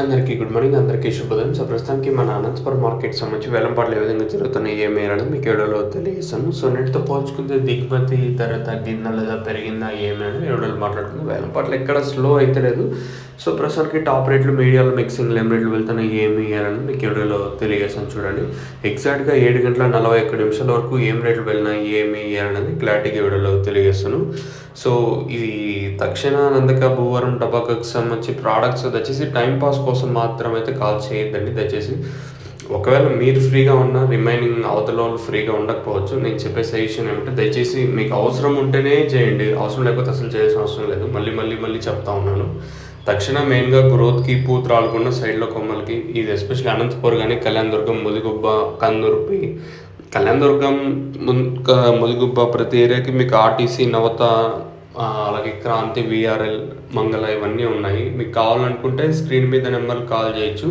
అందరికీ good morning అందరికీ శుభోదయం. సో ప్రస్తుతానికి మన అనంతపురం మార్కెట్ సంబంధించి వేలంపాట్లు ఏ విధంగా జరుగుతున్నాయి ఏమి అని మీకు ఎవడలో తెలియజేస్తాను. సో నెట్తో పోల్చుకుంటే దిగుమతి ధర తగ్గిందా లేదా పెరిగిందా ఏమి అని వీడియోలో వేలంపాట్లు ఎక్కడ స్లో అయితే లేదు. సో ప్రస్తుతానికి టాప్ రేట్లు మీడియాలో మిక్సింగ్ లెమ్ రేట్లు వెళ్తున్నాయి ఏమి వేయాలని మీకు ఎవడలో తెలియజేస్తాను చూడండి. ఎగ్జాక్ట్గా ఏడు గంటల నలభై ఒక్క నిమిషాల వరకు ఏం రేట్లు వెళ్ళినాయి ఏమి వేయాలనేది క్లారిటీగా వీడియోలో తెలియజేస్తాను. సో ఇది తక్షణ నందక భూవరం టబాకాకు సంబంధించి ప్రోడక్ట్స్ వచ్చేసి టైం పాస్ కోసం మాత్రం అయితే కాల్ చేయొద్దండి. దయచేసి ఒకవేళ మీరు ఫ్రీగా ఉన్న రిమైనింగ్ అవతల వాళ్ళు ఫ్రీగా ఉండకపోవచ్చు. నేను చెప్పే సజెషన్ ఏమంటే దయచేసి మీకు అవసరం ఉంటేనే చేయండి. అవసరం లేకపోతే అసలు చేయాల్సిన అవసరం లేదు. మళ్ళీ మళ్ళీ మళ్ళీ చెప్తా ఉన్నాను. తక్షణ మెయిన్గా గ్రోత్కి పూత రాలకుండా సైడ్లో కొమ్మలకి ఇది ఎస్పెషల్లీ అనంతపూర్ కానీ కళ్యాణ దుర్గం ముదిగుబ్బ కందుర్పి. కళ్యాణ దుర్గం ముదిగుబ్బ ప్రతి ఏరియాకి మీకు ఆర్టీసీ నవత అలాగే క్రాంతి విఆర్ఎల్ మంగళ ఇవన్నీ ఉన్నాయి. మీకు కావాలనుకుంటే స్క్రీన్ మీద నెంబర్ కాల్ చేయొచ్చు.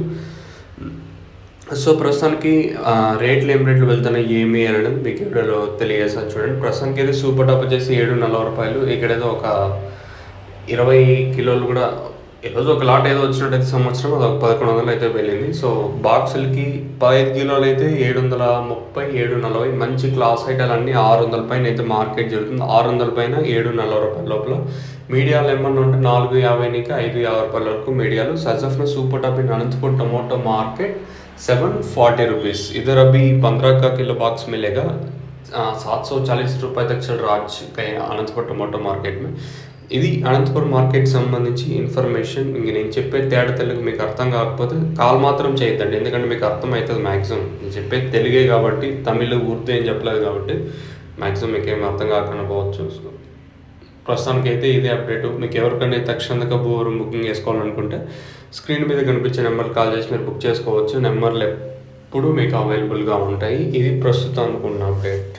సో ప్రస్తుతానికి రేట్లు ఏం రేట్లు వెళ్తున్నాయి ఏమి అనేది మీకు వీడియోలో తెలియజేస్తాను చూడండి. ప్రస్తుతానికి ఇది సూపర్ టాప్ వచ్చేసి ఏడు నలభై రూపాయలు. ఇక్కడ ఏదో ఒక ఇరవై కిలోలు కూడా ఈరోజు ఒక లాట్ ఏదో వచ్చినట్టయితే సంవత్సరం అది ఒక పదకొండు వందలు అయితే వెళ్ళింది. సో బాక్సులకి పదహైదు కిలోలు అయితే ఏడు వందల ముప్పై ఏడు నలభై మంచి క్లాస్ ఐటాలు అన్నీ ఆరు వందల పైన అయితే మార్కెట్ జరుగుతుంది. ఆరు వందల పైన ఏడు నలభై రూపాయల లోపల. మీడియాలు ఏమన్నా ఉంటే నాలుగు యాభై నుంచి ఐదు యాభై రూపాయల వరకు మీడియాలు. సజఫ్న super top in Anantapur tomato market seven forty rupees. ఇద్దరు అవి పంద్రహ కిలో బాక్స్ మిలేగా सात सौ चालीस रुपये तक चल रहा आज कहीं అనంతపురం టొమాటో మార్కెట్ में ఇది అనంతపురం మార్కెట్ సంబంధించి ఇన్ఫర్మేషన్ ఇంక నేను చెప్పే తేడా తెలుగు మీకు అర్థం కాకపోతే కాల్ మాత్రం చేయొద్దండి ఎందుకంటే మీకు అర్థం అవుతుంది మ్యాక్సిమం నేను చెప్పేది తెలుగే కాబట్టి తమిళ్ ఉర్దూ ఏం చెప్పలేదు కాబట్టి మ్యాక్సిమం మీకు ఏం అర్థం కాకుండా పోవచ్చు సో ప్రస్తుతానికి అయితే ఇదే అప్డేట్ మీకు ఎవరికైనా తక్షణంగా బోర్ బుకింగ్ చేసుకోవాలనుకుంటే స్క్రీన్ మీద కనిపించే నెంబర్ కాల్ చేసి మీరు బుక్ చేసుకోవచ్చు నెంబర్లు ఎప్పుడు మీకు అవైలబుల్గా ఉంటాయి. ఇది ప్రస్తుతం అనుకున్న అప్డేట్